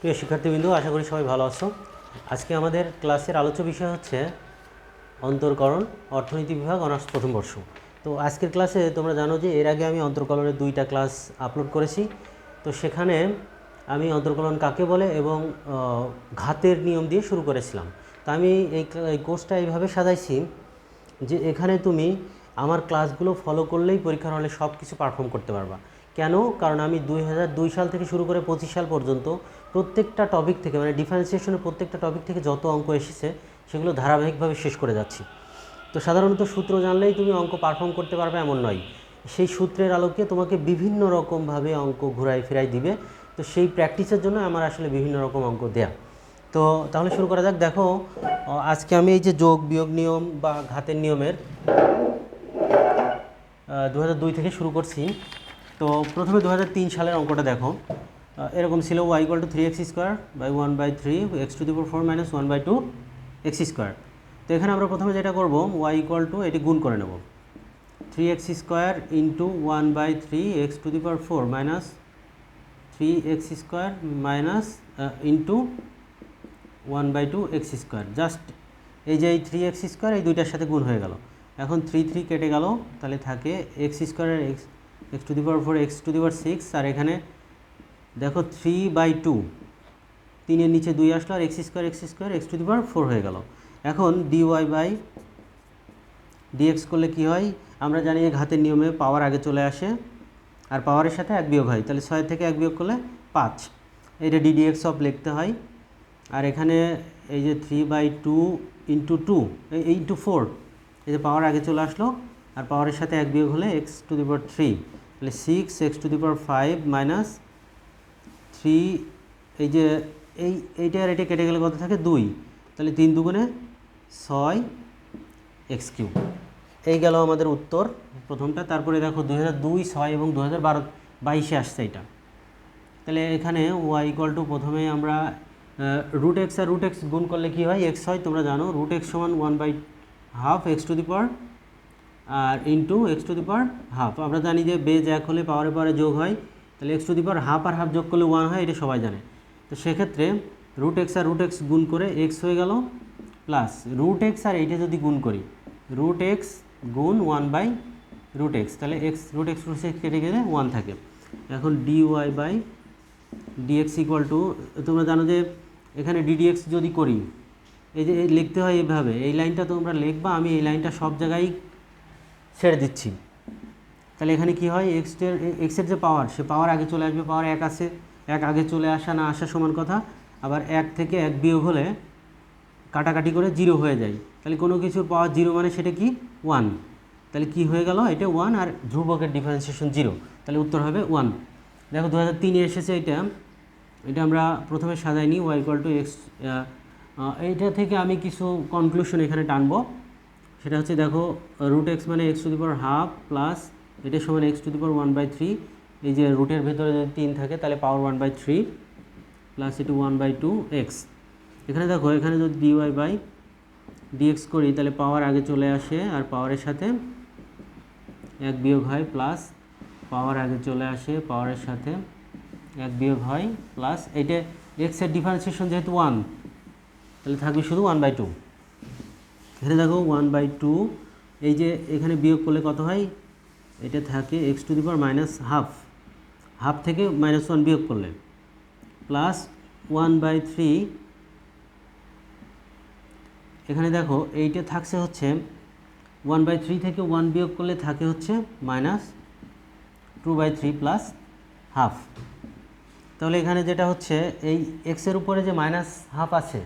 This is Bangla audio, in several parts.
প্রিয় শিক্ষার্থীবৃন্দ, আশা করি সবাই ভালো আছো। আজকে আমাদের ক্লাসের আলোচ্য বিষয় হচ্ছে অন্তর্করণ, অর্থনীতি বিভাগ, অনার্স প্রথম বর্ষ। তো আজকের ক্লাসে তোমরা জানো যে এর আগে আমি অন্তর্কলনের দুইটা ক্লাস আপলোড করেছি। তো সেখানে আমি অন্তর্কলন কাকে বলে এবং ঘাতের নিয়ম দিয়ে শুরু করেছিলাম। তা আমি এই কোর্সটা এইভাবে সাজাইছি যে এখানে তুমি আমার ক্লাসগুলো ফলো করলেই পরীক্ষার হলে সব কিছু পারফর্ম করতে পারবা। কেন? কারণ আমি দুই দুই সাল থেকে শুরু করে পঁচিশ সাল পর্যন্ত প্রত্যেকটা টপিক থেকে মানে ডিফারেন্সিয়েশনের প্রত্যেকটা টপিক থেকে যত অঙ্ক এসেছে, সেগুলো ধারাবাহিকভাবে শেষ করে যাচ্ছি। তো সাধারণত সূত্র জানলেই তুমি অঙ্ক পারফর্ম করতে পারবে এমন নয়। সেই সূত্রের আলোকে তোমাকে বিভিন্ন রকমভাবে অঙ্ক ঘুরাই ফেরাই দিবে। তো সেই প্র্যাকটিসের জন্য আমার আসলে বিভিন্ন রকম অঙ্ক দেয়া। তো তাহলে শুরু করা যাক। দেখো আজকে আমি এই যে যোগ, বিয়োগ, নিয়ম বা ঘাতের নিয়মের দু থেকে শুরু করছি। তো প্রথমে দু হাজার তিন সালের অঙ্কটা দেখো। এরকম ছিল y equal to three x square by one by three x to the power four minus one by two x square তো এখানে আমরা প্রথমে যেটা করব ওয়াই ইকুয়াল টু এটি গুণ করে নেব। Three x square into one by three x to the power four minus three x square minus into one by two x square just এই যে এই থ্রি এক্স স্কোয়ার এই দুইটার সাথে গুণ হয়ে গেল। এখন থ্রি থ্রি কেটে গেল, তাহলে থাকে এক্স স্কোয়ারের x x to the power four x to the power six আর এখানে দেখো থ্রি বাই টু তিনের নিচে দুই আসলো আর x square x square x to the power four হয়ে গেল। এখন ডি ওয়াই বাই ডিএক্স করলে কি হয়? আমরা জানি ঘাতের নিয়মে পাওয়ার আগে চলে আসে, আর পাওয়ারের সাথে এক বিয়োগ হয়। তাহলে ছয় থেকে এক বিয়োগ করলে পাঁচ। এটা ডিডিএক্স অফ লিখতে হয়। আর এখানে এই যে three by two into two এই ইন্টু ফোর এই যে পাওয়ার আগে চলে আসলো আর পাওয়ারের সাথে এক বিয়োগ হলে x to the power three তাহলে six x to the power five minus three এই যে এই, এইটা আর এটা কেটে গেলে কত থাকে? দুই। তাহলে তিন দুগুণে ছয় এক্স কিউব এই গেল আমাদের উত্তর প্রথমটা। তারপরে দেখো দু হাজার দুই, ছয় এবং দু হাজার বারো, বাইশে আসছে এটা। তাহলে এখানে ওয়াই ইকুয়াল টু প্রথমে আমরা রুট এক্স আর রুট এক্স গুণ করলে কী হয়? এক্স হয়, তোমরা জানো রুট এক্স সমান one by half x to the power R into x to the power half আমরা জানি যে বেজ এক হলে পাওয়ারে পাওয়ারে যোগ হয়, তাহলে x to the power half R half যোগ করলে ওয়ান হয়, এটা সবাই জানে। তো সেক্ষেত্রে রুট এক্স আর রুট এক্স গুণ করে এক্স হয়ে গেল প্লাস রুট এক্স আর এইটা যদি গুণ করি রুট এক্স গুণ ওয়ান বাই রুট এক্স তাহলে x root x root x কেটে গেলে ওয়ান থাকে। এখন d y by dx equal to তোমরা জানো যে এখানে ডিডিএক্স যদি করি, এই যে লিখতে হয় এইভাবে এই লাইনটা তোমরা লিখবা, আমি এই লাইনটা সব জায়গায় ছেড়ে দিচ্ছি। তাহলে এখানে কি হয়? এক্সের এক্সের যে পাওয়ার সে পাওয়ার আগে চলে আসবে পাওয়ার এক আছে। এক আগে চলে আসা, না আসা সমান কথা। আবার এক থেকে এক বিয়োগ হলে কাটাকাটি করে জিরো হয়ে যায়। তাহলে কোনো কিছুর পাওয়ার জিরো মানে সেটা কি? ওয়ান তাহলে কি হয়ে গেল? এটা ওয়ান আর ধ্রুবকের ডিফারেন্সিয়েশন জিরো তাহলে উত্তর হবে ওয়ান দেখো দু হাজার তিনে এসেছে এটা। এটা আমরা প্রথমে সাজাইনি। ওয়াই ইকুয়াল টু এক্স এইটা থেকে আমি কিছু কনক্লুশন এখানে টানবো। সেটা হচ্ছে দেখো রুট এক্স মানে x to the power half plus এটা সমান x to the power one by three এই যে রুটের ভেতরে যদি তিন থাকে তাহলে power one by three plus এটু ওয়ান বাই টু এক্স এখানে দেখো, এখানে যদি ডিওয়াই বাই ডিএক্স করি তাহলে পাওয়ার আগে চলে আসে আর পাওয়ারের সাথে এক বিয়োগ হয় প্লাস পাওয়ার আগে চলে আসে পাওয়ারের সাথে এক বিয়োগ হয় প্লাস এইটা এক্সের ডিফারেন্সিয়েশন যেহেতু ওয়ান তাহলে থাকবে শুধু ওয়ান বাই টু এখানে দেখো ওয়ান বাই টু এই যে এখানে বিয়োগ করলে কত হয়? এটা থাকে x to the power minus half half থেকে মাইনাস ওয়ান বিয়োগ করলে প্লাস ওয়ান বাই থ্রি এখানে দেখো এইটা থাকছে হচ্ছে ওয়ান বাই থ্রি থেকে ওয়ান বিয়োগ করলে থাকে হচ্ছে minus two by three plus half তাহলে এখানে যেটা হচ্ছে এই এক্সের উপরে যে মাইনাস হাফ আছে,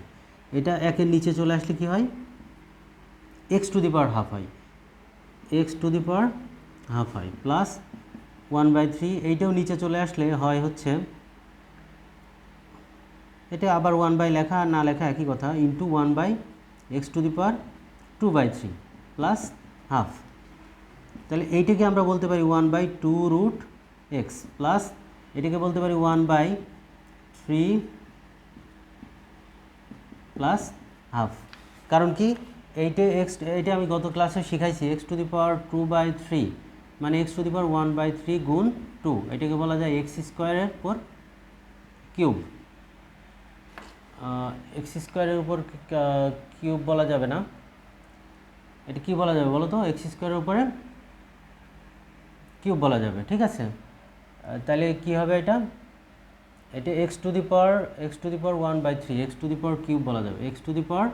এটা একের নিচে চলে আসলে কি হয়? X to the power half হয় x to the power half হয় প্লাস ওয়ান বাই থ্রি এইটাও নিচে চলে আসলে হয় হচ্ছে, এটা আবার ওয়ান বাই লেখা না লেখা একই কথা into one by x to the power two by three plus half তাহলে এইটাকে আমরা বলতে পারি one by two root x plus এটাকে বলতে পারি one by three plus half কারণ কি? এইটে এক্স, এইটা আমি গত ক্লাসে শিখাইছি, x to the power two by three মানে x to the power one by three গুণ টু, এটাকে বলা যায় এক্স স্কোয়ারের পর কিউব। এক্স স্কোয়ারের উপর কিউব বলা যাবে না। এটা কি বলা যাবে বলো তো? এক্স স্কোয়ারের উপরে কিউব বলা যাবে, ঠিক আছে? তাহলে কি হবে এটা? এটা x to the power, x to the power one by three, x to the power cube বলা যাবে। X to the power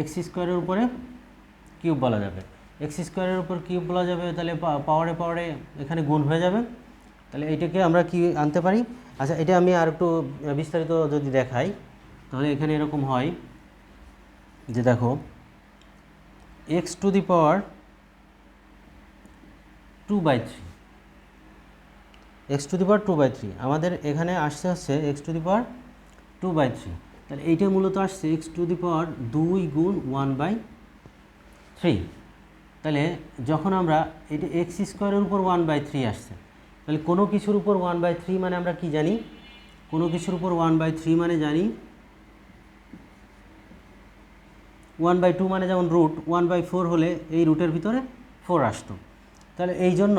x স্কোয়ারের উপরে কিউব বলা যাবে। এক্স স্কোয়ারের উপর কিউব বলা যাবে, তাহলে পাওয়ারে পাওয়ারে এখানে গুণ হয়ে যাবে। তাহলে এইটাকে আমরা কি আনতে পারি? আচ্ছা এটা আমি আর একটু বিস্তারিত যদি দেখাই, তাহলে এখানে এরকম হয় যে দেখো x to the power two by three x to the power two by three আমাদের এখানে আসছে হচ্ছে x to the power two by three তাহলে এইটা মূলত আসছে এক্স টু দি পাওয়ার দুই গুণ ওয়ান বাই থ্রি তাহলে যখন আমরা এটা এক্স স্কোয়ারের উপর ওয়ান বাই থ্রি আসছে, তাহলে কোনো কিছুর উপর ওয়ান বাই থ্রি মানে আমরা কি জানি? কোনো কিছুর উপর ওয়ান বাই থ্রি মানে জানি ওয়ান বাই টু মানে যেমন রুট ওয়ান বাই ফোর হলে এই রুটের ভিতরে ফোর আসতো। তাহলে এই জন্য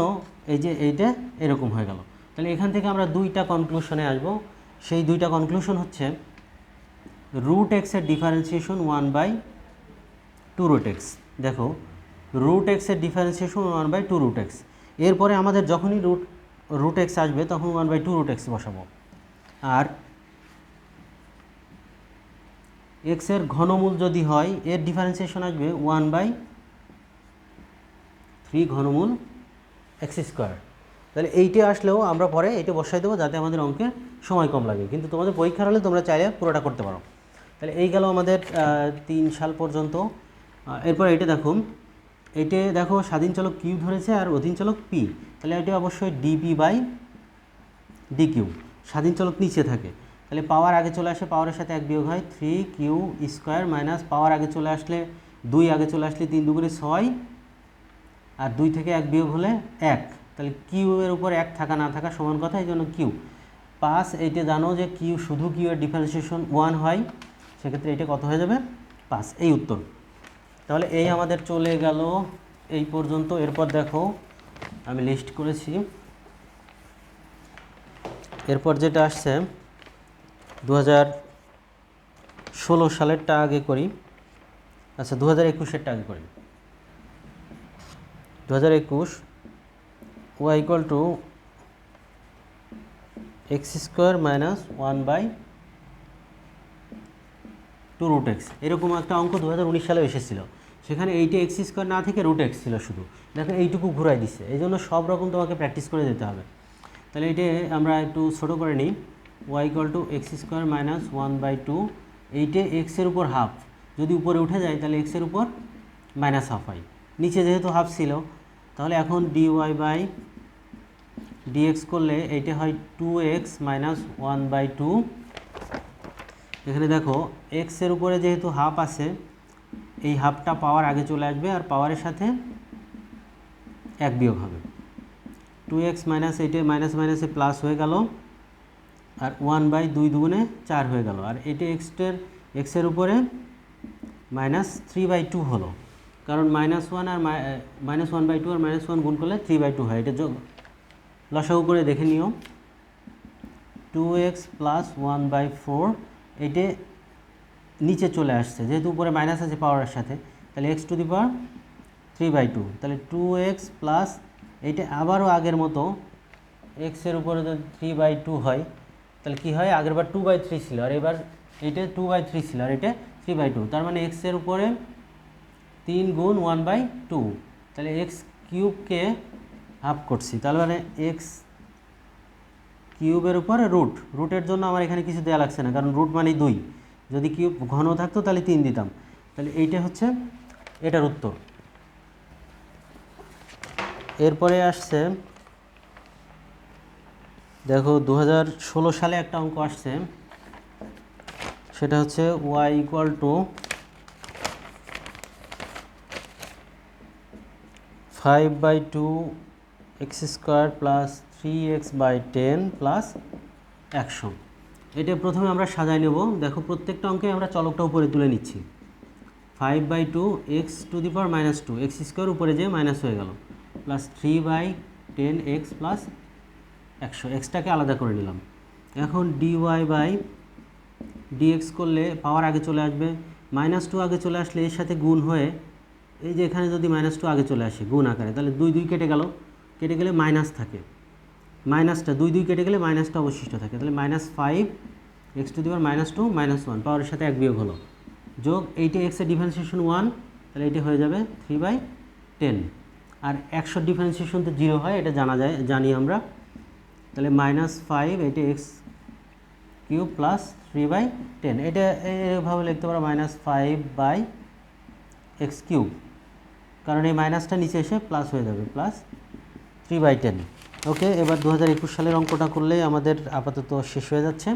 এই যে এইটা এরকম হয়ে গেল। তাহলে এখান থেকে আমরা দুইটা কনক্লুশনে আসব। সেই দুইটা কনক্লুশন হচ্ছে রুট এক্সের differentiation one by two root x দেখো রুট এক্সের differentiation one by two root x এরপরে আমাদের যখনই রুট রুট এক্স আসবে, তখন one by two root x বসাবো। আর এক্সের ঘনমূল যদি হয়, এর ডিফারেন্সিয়েশন আসবে ওয়ান বাই থ্রি ঘনমূল এক্স স্কোয়ার তাহলে এইটা আসলেও আমরা পরে এটা বসাই দেবো, যাতে আমাদের অঙ্কের সময় কম লাগে। কিন্তু তোমাদের পরীক্ষার হলে তোমরা চাইলে পুরোটা করতে পারো। তাহলে এই গেল আমাদের তিন সাল পর্যন্ত। এরপর এটা দেখো এইটা দেখো স্বাধীন চলক কিউ ধরেছে আর অধীন চলক পি। তাহলে এটা অবশ্যই ডিপি বাই ডি কিউ স্বাধীন চলক নিচে থাকে। তাহলে পাওয়ার আগে চলে আসে, পাওয়ারের সাথে এক বিয়োগ হয় three q square minus power আগে চলে আসলে দুই, আগে চলে আসলে তিন দুগুণে ছয়, আর দুই থেকে এক বিয়োগ হলে এক। তাহলে কিউ এর উপর এক থাকা না থাকা সমান কথা, এই জন্য কিউ। পাস এইটা জানো যে কিউ শুধু কিউ এর ডিফারেন্সিয়েশন ওয়ান হয়। সেক্ষেত্রে এটা কত হয়ে যাবে? পাঁচ। এই উত্তর। তাহলে এই আমাদের চলে গেল। এই পর্যন্ত। এরপর দেখো, আমি লিস্ট করেছি। এরপর যেটা আসছে দু ষোলো সালেরটা আগে করি। আচ্ছা দু হাজার একুশেরটা আগে করি। দু হাজার একুশ y equal to x square minus one by two root x এরকম একটা অঙ্ক দু হাজার উনিশ সালে এসেছিল। সেখানে এইটা এক্স স্কোয়ার না থেকে রুট এক্স ছিল শুধু। দেখো এইটুকু ঘুরাই দিচ্ছে। এই জন্য সব রকম তোমাকে প্র্যাকটিস করে যেতে হবে। তাহলে এটা আমরা একটু ছোটো করে নিই। Y equal to x square minus one by two এইটে এক্সের উপর হাফ যদি উপরে উঠে যায়, তাহলে এক্সের উপর মাইনাস হাফ হয়। নিচে যেহেতু হাফ ছিল, তাহলে এখন ডি ওয়াই বাই ডিএক্স করলে এইটা হয় two x minus one by two এখানে দেখো এক্সের উপরে যেহেতু হাফ আছে, এই হাফটা পাওয়ার আগে চলে আসবে আর পাওয়ারের সাথে এক বিয়োগ হবে। টু এক্স মাইনাস এইটে মাইনাস মাইনাসে প্লাস হয়ে গেল আর ওয়ান বাই দুই দুগুণে চার হয়ে গেল। আর এটা এক্সটের এক্সের উপরে মাইনাস থ্রি বাই টু হলো। কারণ মাইনাস ওয়ান আর মাইনাস ওয়ান বাই টু আর মাইনাস ওয়ান গুণ করলে থ্রি বাই টু হয়। এটা যোগ, লসাগু করে দেখে নিও। Two x plus one by four এইটে নিচে চলে আসছে। যেহেতু উপরে মাইনাস আছে পাওয়ারের সাথে, তাহলে x to the power three by two তাহলে টু এক্স প্লাস এইটা আবারও আগের মতো এক্সের উপরে যদি থ্রি বাই টু হয়, তাহলে কী হয়? আগের বার টু বাই থ্রি ছিল, আর এবার এইটা টু বাই থ্রি ছিল, আর এটা থ্রি বাই টু তার মানে এক্সের উপরে তিন গুণ ওয়ান বাই টু তাহলে এক্স কিউবকে হাফ করছি, তার মানে এক্স কিউবের উপরে রুট। রুটের জন্য আমার এখানে কিছু দেওয়া লাগছে না, কারণ রুট মানে দুই। যদি কিউব ঘন থাকতো তাহলে তিন দিতাম। তাহলে এইটা হচ্ছে, এটার উত্তর। এরপরে আসছে, দেখো দু হাজার ষোলো সালে একটা অঙ্ক আসছে, সেটা হচ্ছে y equal to five by two x square plus three x by ten plus একশো। এটা প্রথমে আমরা সাজাই নেব। দেখো প্রত্যেকটা অঙ্কে আমরা চলকটা উপরে তুলে নিচ্ছি। Five by two x to the power minus two x square উপরে যে মাইনাস হয়ে গেল। Plus three by ten x plus একশো। এক্সটাকে আলাদা করে নিলাম। এখন ডি ওয়াই বাই ডিএক্স করলে পাওয়ার আগে চলে আসবে। মাইনাস টু আগে চলে আসলে এর সাথে গুণ হয়ে এই যে এখানে যদি মাইনাস টু আগে চলে আসে, গুণ আকারে, তাহলে দুই দুই কেটে গেল। কেটে গেলে মাইনাস থাকে। মাইনাসটা দুই দুই কেটে গেলে মাইনাসটা অবশিষ্ট থাকে। তাহলে minus five x two the power minus two, minus one, পাওয়ারের সাথে এক বিয়োগ হলো। যোগ এইটা এক্সের ডিফারেন্সিয়েশন ওয়ান তাহলে এটি হয়ে যাবে থ্রি বাই টেন আর একশো ডিফারেন্সিয়েশন তো জিরো হয়, এটা জানা যায়, জানি আমরা। তাহলে মাইনাস ফাইভ এটা x cube plus three by ten এটা এভাবে লিখতে পারো, minus five by x cube. কারণ এই মাইনাসটা নিচে এসে প্লাস হয়ে যাবে plus three by ten okay, এবার দু হাজার একুশ সালের অঙ্কটা করলেই আমাদের আপাতত শেষ হয়ে যাচ্ছে।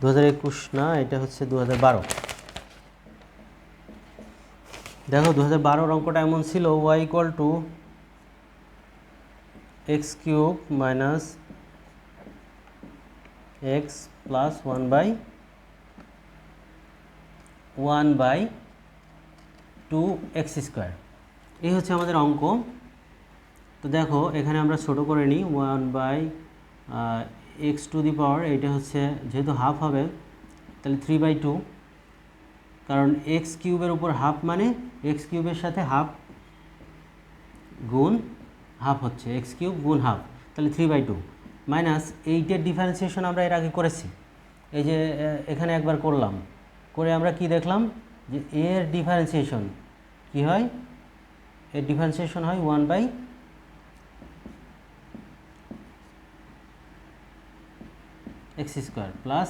দু হাজার একুশ, না, এটা হচ্ছে দু দেখো দু হাজার অঙ্কটা এমন ছিল y equal to x cube minus x plus one by one by two x square এই হচ্ছে আমাদের অঙ্ক। তো দেখো, এখানে আমরা ছোট করে নিই one by x to the power এইটা হচ্ছে যেহেতু হাফ হবে, তাহলে থ্রি বাই টু কারণ এক্স কিউবের উপর হাফ মানে এক্স কিউবের সাথে হাফ গুণ হাফ হচ্ছে এক্স কিউব গুণ হাফ তাহলে থ্রি বাই টু মাইনাস এইটের ডিফারেন্সিয়েশন আমরা এর আগে করেছি। এই যে এখানে একবার করলাম। করে আমরা কি দেখলাম? যে এর ডিফারেন্সিয়েশন কি হয়? এর ডিফারেন্সিয়েশন হয় one by x square plus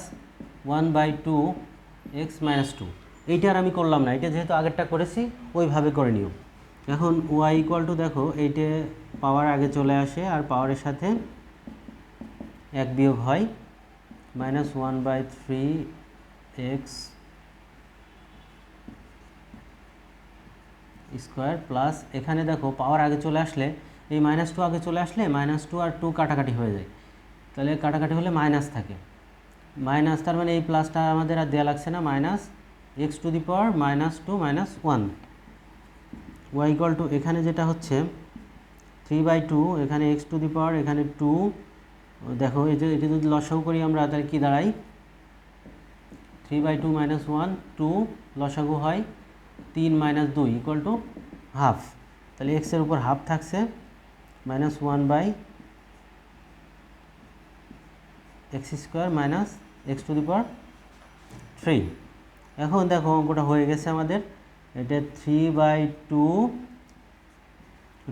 one by two x minus two এইটা আর আমি করলাম না, এটা যেহেতু আগেরটা করেছি, ওইভাবে করে নিও। এখন ওয়াই ইকুয়াল টু দেখো, এইটে পাওয়ার আগে চলে আসে আর পাওয়ারের সাথে এক বিয়োগ হয় minus one by three x square plus এখানে দেখো পাওয়ার আগে চলে আসলে, এই মাইনাস টু আগে চলে আসলে মাইনাস টু আর টু কাটাকাটি হয়ে যায়। তাহলে কাটাকাটি হলে মাইনাস থাকে। মাইনাস তার মানে এই প্লাসটা আমাদের আর দেওয়া লাগছে না minus x to the power minus two minus one y equal to এখানে যেটা হচ্ছে থ্রি বাই টু এখানে এক্স টু দি পাওয়ার এখানে টু দেখো, এই যে, এটা যদি লসাগু করি আমরা, তাহলে কী দাঁড়াই three by two minus one two লসাগু হয় তিন মাইনাস দুই ইকুয়াল টু হাফ তাহলে এক্সের উপর হাফ থাকছে minus one by x square minus x to the power three এখন দেখো অঙ্কটা হয়ে গেছে আমাদের। এটা three by two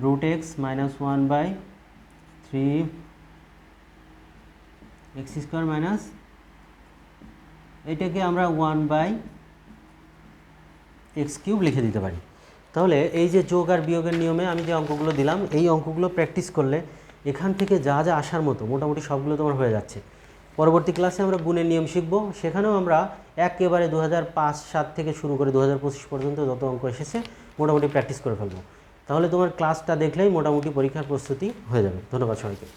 root x minus one by three x square minus এটাকে আমরা ওয়ান বাই এক্স কিউব লিখে দিতে পারি। তাহলে এই যে যোগ আর বিয়োগের নিয়মে আমি যে অঙ্কগুলো দিলাম, এই অঙ্কগুলো প্র্যাকটিস করলে এখান থেকে যা যা আসার মতো মোটামুটি সবগুলো তোমার হয়ে যাচ্ছে। পরবর্তী ক্লাসে আমরা গুণের নিয়ম শিখব। সেখানেও আমরা একেবারে দু হাজার সাত থেকে শুরু করে দু হাজার পঁচিশ পর্যন্ত যত অঙ্ক এসেছে মোটামুটি প্র্যাকটিস করে ফেলব। তাহলে তোমার ক্লাসটা দেখলেই মোটামুটি পরীক্ষার প্রস্তুতি হয়ে যাবে। ধন্যবাদ সবাইকে।